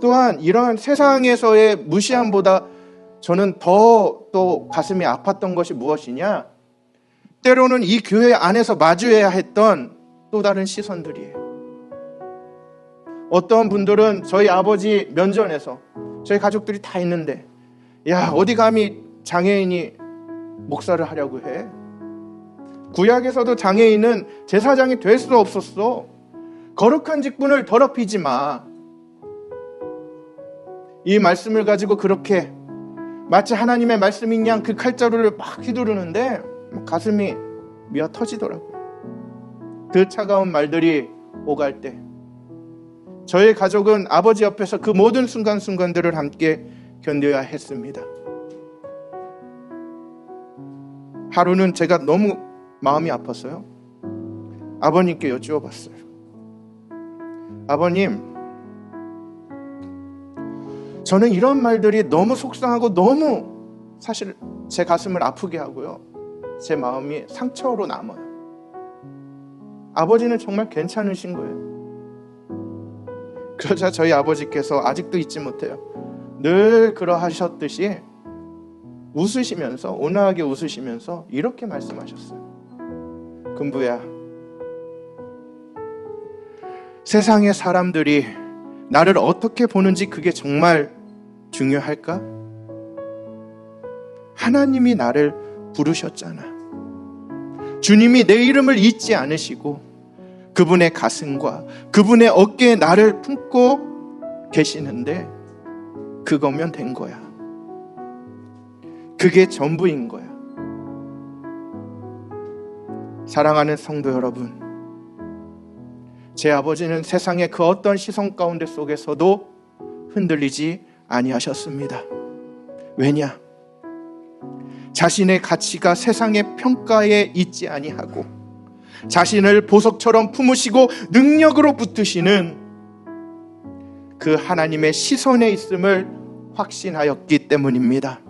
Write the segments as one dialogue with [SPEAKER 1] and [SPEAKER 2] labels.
[SPEAKER 1] 또한 이러한 세상에서의 무시함보다 저는 더 또 가슴이 아팠던 것이 무엇이냐? 때로는 이 교회 안에서 마주해야 했던 또 다른 시선들이에요. 어떤 분들은 저희 아버지 면전에서 저희 가족들이 다 있는데 야 어디 감히 장애인이 목사를 하려고 해 구약에서도 장애인은 제사장이 될 수 없었어 거룩한 직분을 더럽히지 마 이 말씀을 가지고 그렇게 마치 하나님의 말씀인 양 그 칼자루를 막 휘두르는데 가슴이 미어 터지더라고요 그 차가운 말들이 오갈 때 저희 가족은 아버지 옆에서 그 모든 순간순간들을 함께 견뎌야 했습니다. 하루는 제가 너무 마음이 아팠어요. 아버님께 여쭈어 봤어요. 아버님, 저는 이런 말들이 너무 속상하고 너무 사실 제 가슴을 아프게 하고요. 제 마음이 상처로 남아요. 아버지는 정말 괜찮으신 거예요. 그러자 저희 아버지께서 아직도 잊지 못해요. 늘 그러하셨듯이 웃으시면서 온화하게 웃으시면서 이렇게 말씀하셨어요. 금부야. 세상의 사람들이 나를 어떻게 보는지 그게 정말 중요할까? 하나님이 나를 부르셨잖아. 주님이 내 이름을 잊지 않으시고 그분의 가슴과 그분의 어깨에 나를 품고 계시는데 그거면 된 거야. 그게 전부인 거야. 사랑하는 성도 여러분, 제 아버지는 세상의 그 어떤 시선 가운데 속에서도 흔들리지 아니하셨습니다. 왜냐? 자신의 가치가 세상의 평가에 있지 아니하고 자신을 보석처럼 품으시고 능력으로 붙드시는 그 하나님의 시선에 있음을 확신하였기 때문입니다.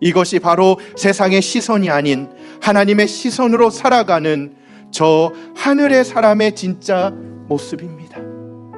[SPEAKER 1] 이것이 바로 세상의 시선이 아닌 하나님의 시선으로 살아가는 저 하늘의 사람의 진짜 모습입니다.